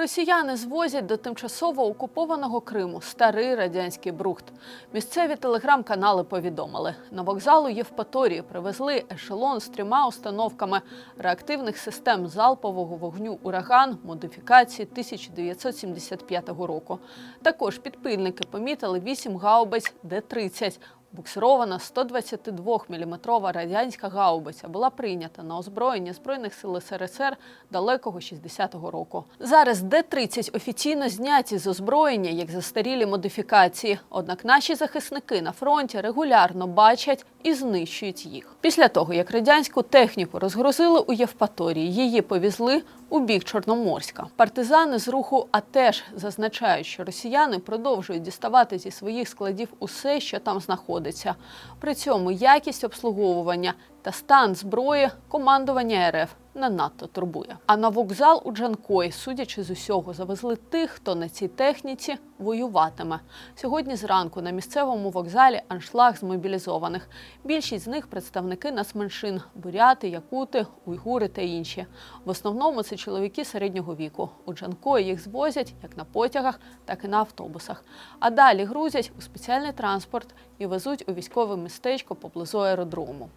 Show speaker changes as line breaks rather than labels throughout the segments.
Росіяни звозять до тимчасово окупованого Криму старий радянський брухт. Місцеві телеграм-канали повідомили, на вокзалу Євпаторії привезли ешелон з трьома установками реактивних систем залпового вогню Ураган модифікації 1975 року. Також підпильники помітили вісім гаубиць Д-30. Буксирована 122-мм радянська гаубиця була прийнята на озброєння Збройних сил СРСР далекого 60-го року. Зараз Д-30 офіційно зняті з озброєння як застарілі модифікації. Однак наші захисники на фронті регулярно бачать і знищують їх. Після того, як радянську техніку розгрузили у Євпаторії, її повізли у бік Чорноморська. Партизани з руху АТЕШ зазначають, що росіяни продовжують діставати зі своїх складів усе, що там знаходиться. При цьому якість обслуговування та стан зброї командування РФ не надто турбує. А на вокзал у Джанкої, судячи з усього, завезли тих, хто на цій техніці воюватиме. Сьогодні зранку на місцевому вокзалі аншлаг з мобілізованих. Більшість з них представники нацменшин буряти, якути, уйгури та інші. В основному це чоловіки середнього віку. У Джанкої їх звозять як на потягах, так і на автобусах. А далі грузять у спеціальний транспорт і везуть у військове містечко поблизу аеродрому.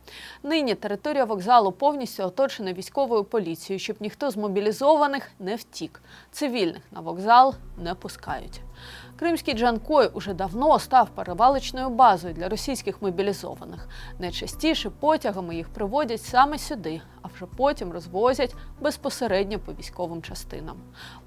Нині територія вокзалу повністю оточена військовою поліцією, щоб ніхто з мобілізованих не втік. Цивільних на вокзал не пускають. Кримський Джанкой уже давно став перевалочною базою для російських мобілізованих. Найчастіше потягами їх приводять саме сюди, а вже потім розвозять безпосередньо по військовим частинам.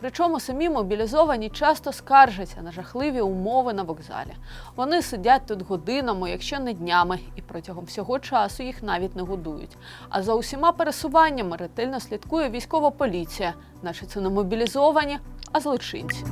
Причому самі мобілізовані часто скаржаться на жахливі умови на вокзалі. Вони сидять тут годинами, якщо не днями, і протягом всього часу їх навіть не годують. А за усіма пересуваннями ретельно слідкує військова поліція, наче це не мобілізовані, а злочинці.